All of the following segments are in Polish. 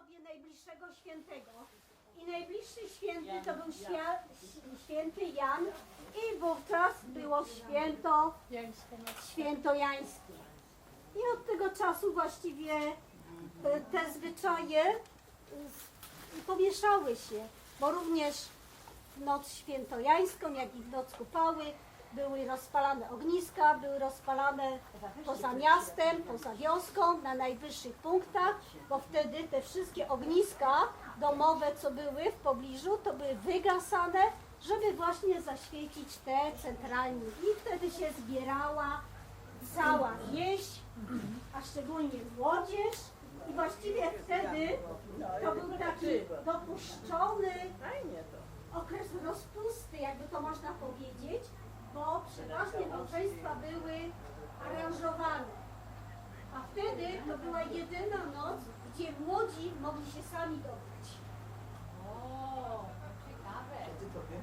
sobie najbliższego świętego. I najbliższy święty to był świa, święty Jan i wówczas było święto, święto jańskie. I od tego czasu właściwie e, te zwyczaje e, pomieszały się, bo również w noc świętojańską, jak i w noc kupały były rozpalane ogniska, były rozpalane poza miastem, poza wioską, na najwyższych punktach, bo wtedy te wszystkie ogniska domowe, co były w pobliżu, to były wygasane, żeby właśnie zaświecić te centralnie. I wtedy się zbierała cała wieś, a szczególnie młodzież. I właściwie wtedy to był taki dopuszczony okres rozpusty, jakby to można powiedzieć, bo przeważnie małżeństwa były aranżowane. A wtedy to była jedyna noc, gdzie młodzi mogli się sami dobrać.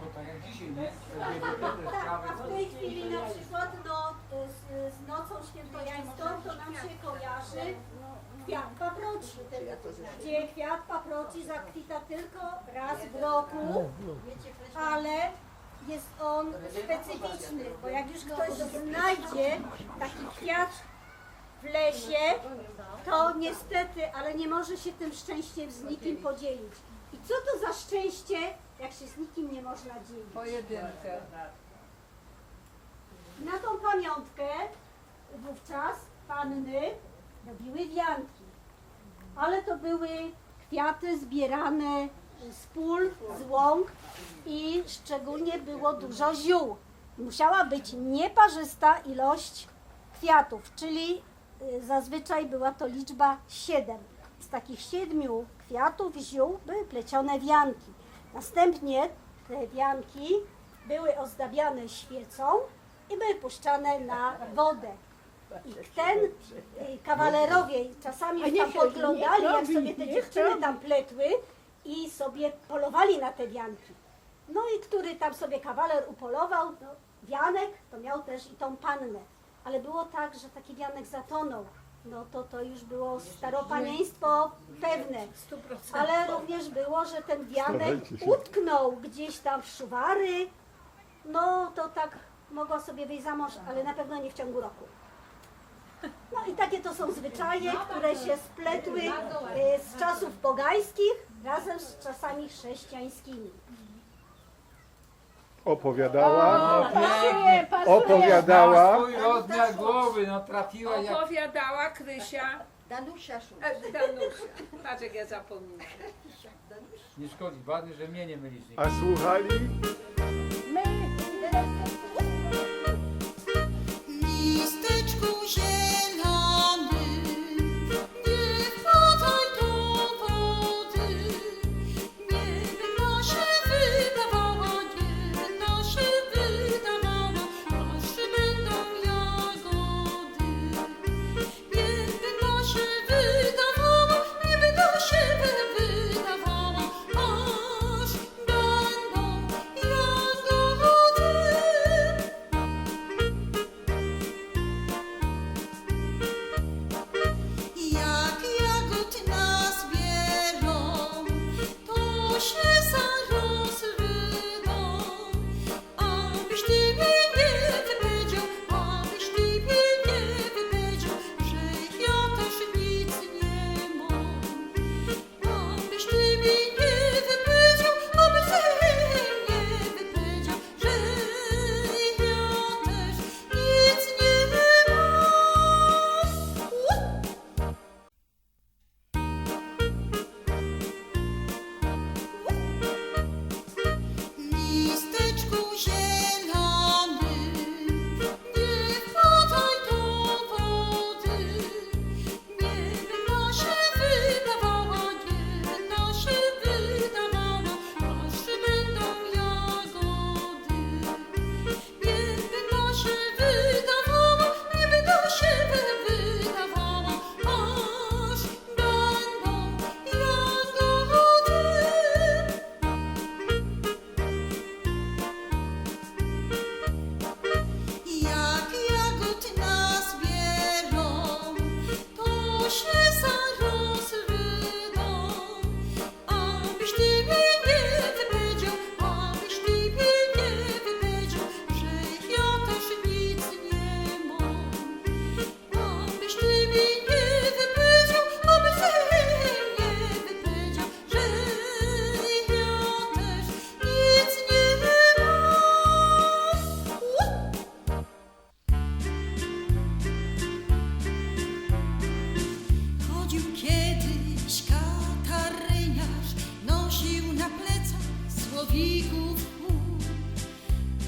No tak jak dzisiaj, nie? Tak, a w tej chwili na przykład no, z, z nocą świętojańską to nam się kojarzy. Kwiat paproci, gdzie kwiat paproci zakwita tylko raz w roku, ale jest on specyficzny, bo jak już ktoś znajdzie taki kwiat w lesie, to niestety, ale nie może się tym szczęściem z nikim podzielić. I co to za szczęście, jak się z nikim nie można dzielić? Pojedynkę. Na tą pamiątkę wówczas panny robiły wianki, ale to były kwiaty zbierane z pól, z łąk i szczególnie było dużo ziół. Musiała być nieparzysta ilość kwiatów, czyli y, zazwyczaj była to liczba 7. Z takich siedmiu kwiatów, ziół były plecione wianki. Następnie te wianki były ozdabiane świecą i były puszczane na wodę. I ten y, kawalerowie czasami tam podglądali, jak sobie te dziewczyny tam pletły i sobie polowali na te wianki. No i który tam sobie kawaler upolował, no, wianek, to miał też i tą pannę. Ale było tak, że taki wianek zatonął. No to to już było staropanieństwo pewne. Ale również było, że ten wianek utknął gdzieś tam w szuwary. No to tak mogła sobie wyjść za mąż, ale na pewno nie w ciągu roku. No i takie to są zwyczaje, które się spletły e, z czasów pogańskich razem z czasami chrześcijańskimi. Opowiadała, Pasuje, opowiadała. swój rozmiar głowy, no trafiła jak... Opowiadała Krysia Danusia Szul. e, Danusia. Patrz jak ja zapominam. Nie szkodzi, ważne, że mnie nie mylisz. A słuchali?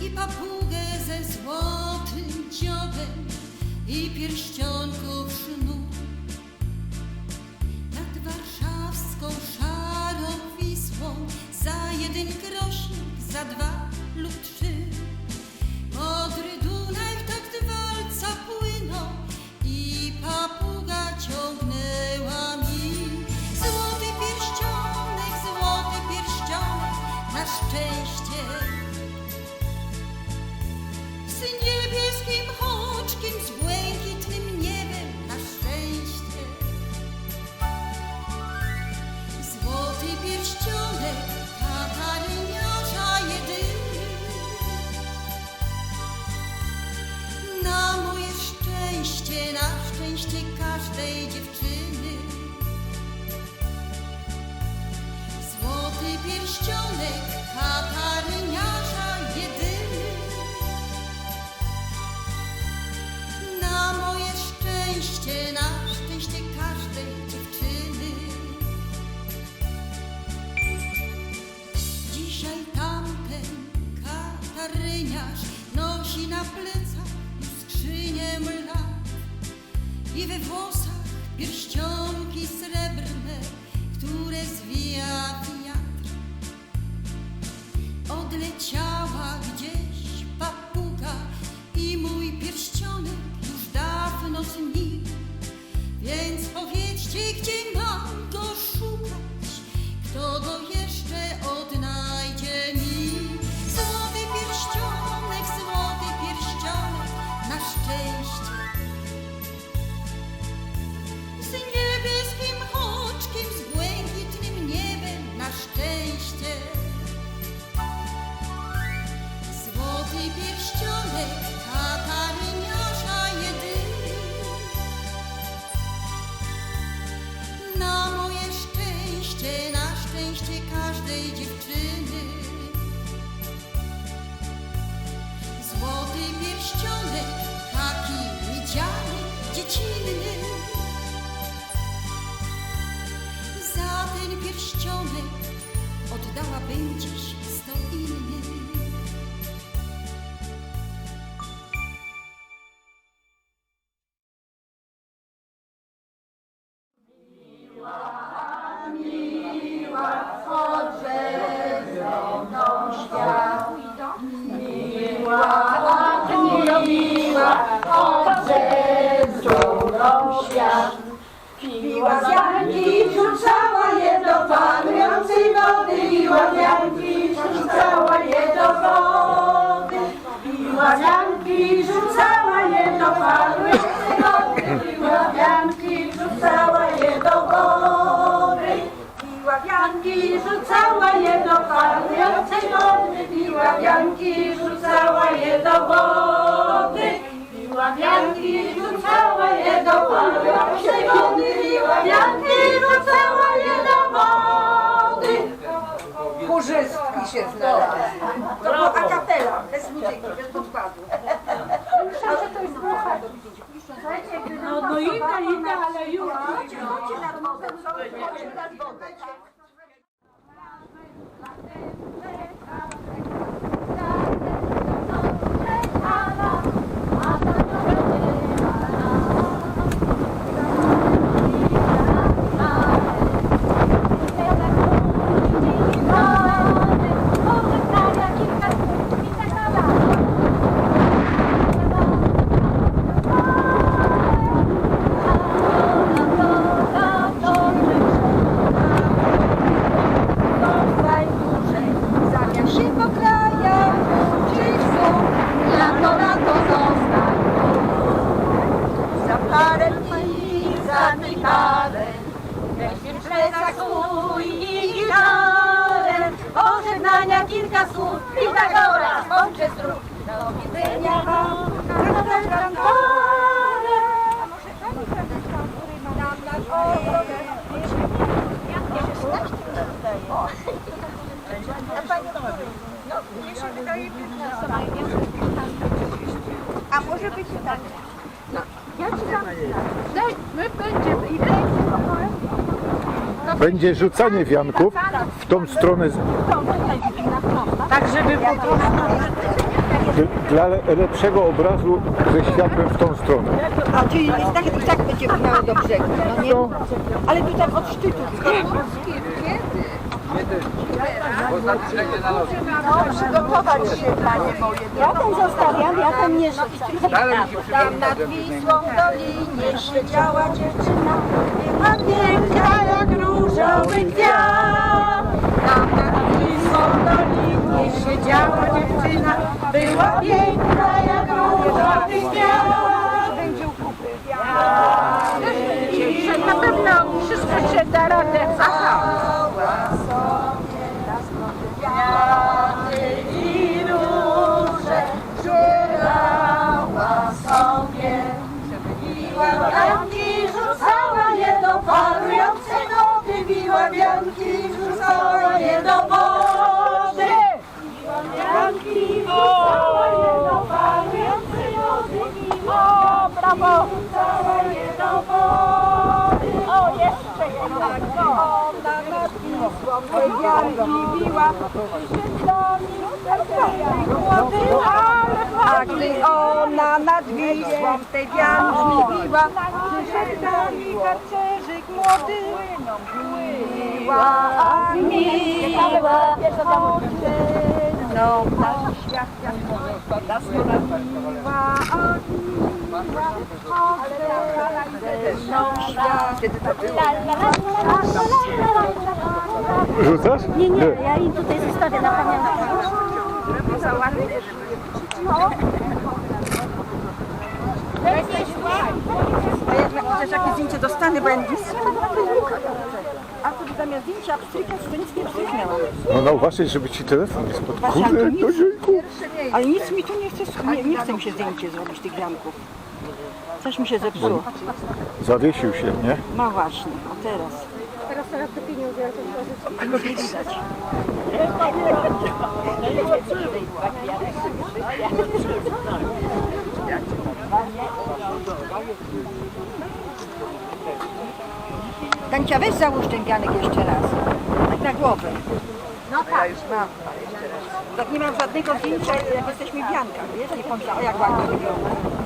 I papugę ze złotym dziobem i pierścionków sznur. Nad warszawską szarą Wisłą za jeden grosznik, za dwa lub trzy. Na pierścionek oddałabym dziś sto innych. Piła wianki, rzucała je do panującej wody. Piła wianki, rzucała je do wody. Piła wianki, rzucała je do panującej wody. Piła wianki, rzucała je do wody. Piła wianki, rzucała je do panującej wody. Piła wianki, rzucała je do wody. Piła wianki, rzucała je do panującej wody. Piła wianki, rzucała Chórzystki się znalazły. To była akapela, bez muzyki, bez podkładu. No, no inna, inna, ale już. Chodźcie nad wodę, chodźcie nad wodę. Zamiast się po krajach uczyć znów, lato, lato zostań tu. Za parę dni, za Michałem, weźmie w plecach swój i gitarę. Pożegnania kilka słów, Pitagora, skończę zdrów. Do widzenia wam, A może pani prezes nam na A może być tak. Ja ci dam. Daj, my będziemy. I daj, Będzie rzucanie wianków w tą stronę. z- To tutaj na żeby po Dla le- lepszego obrazu ze światłem w tą stronę. A czyli i tak, i tak będzie miało do brzegu, no nie? Ale tu tak od szczytu. Przygotować się, panie moje. Ja ten zostawiam, ja ten nie rzucam. Tam nad Wisłą w dolinie siedziała dziewczyna, była piękna jak różowy kwiat. Tam nad Wisłą w dolinie siedziała dziewczyna, była piękna jak różowy kwiat. Na pewno wszystko się da radę. Aha. Wisłą tej wianki biła. A gdy ona nad Wisłą tej wianki biła, przyszedł do niej harcerzyk młody. Miła, a miła, no na świat jak miła, a miła. Kiedy to było? Rzucasz? Nie, nie, ja im tutaj zostawię na pamiątkę. A jak na- chociaż jakieś zdjęcie dostanę, bo ja nic A tu zamiast zdjęcia pstrykać, to nic nie pstryknęłam. No, no uważaj, żeby ci telefon nie spadł. Kurde, to nic. ojejku. Ale nic mi tu nie chce, nie, nie chce mi się zdjęcie zrobić tych wianków. Coś mi się zepsuło. Zawiesił się, nie? No właśnie, a teraz te pieniądze, ja to Tego nie widać. Dancia, weź załóż ten wianek jeszcze raz. Tak na głowę. No tak. Ja już mam. Tak nie mam żadnego zdjęcia, jak jesteśmy w wiankach, wiesz? Nie pomyślałam, o jak ładnie wygląda.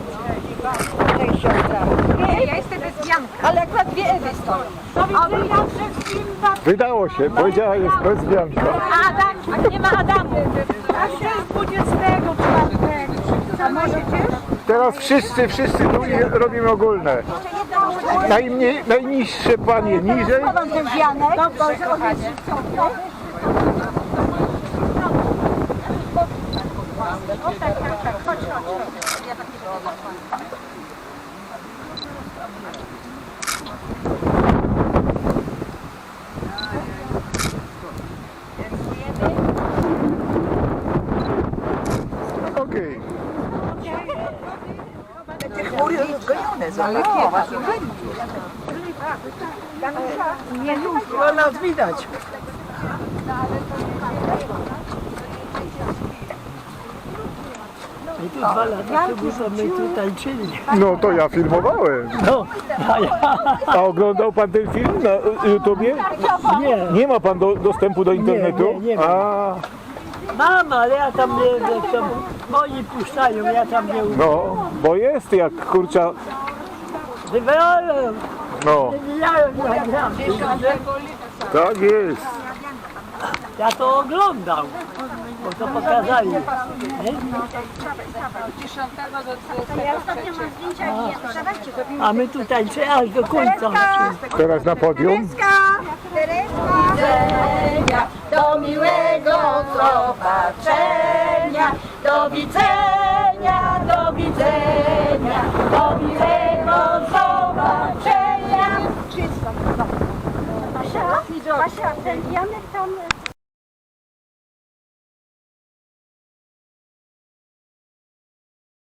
Cześć siostra. Nie, ja jestem bez wianka. Ale akurat dwie Ewy stoją. Wydało się, powiedziała jest bez wianka. Adam, a nie ma Adamu. A się jest 24. A możecie? Teraz wszyscy, wszyscy tu i robimy ogólne. Najmniej, najniższe panie niżej. Chowam ten wianek. Okej. Te chmury już Ale Nie, no nas widać. I tu dwa lata temu my tu tańczyli. No to ja filmowałem. No, a ja A oglądał pan ten film na YouTubie? nie. Nie ma pan do, dostępu do internetu? nie, nie mam. A, Mam, ale ja tam nie, jak tam moi puszczają, ja tam nie umiem. no, bo jest jak kurcza, Wywijają, no, tak jest. Ja to oglądam, bo to pokazali. Nie? Ja ostatnio mam zdjęcia i nie dawajcie go. A my tu tańczymy aż do końca. Teraz na podium. widzenia, do miłego zobaczenia, do widzenia, do widzenia, do miłego zobaczenia. Basia, Basia, ten wianek tam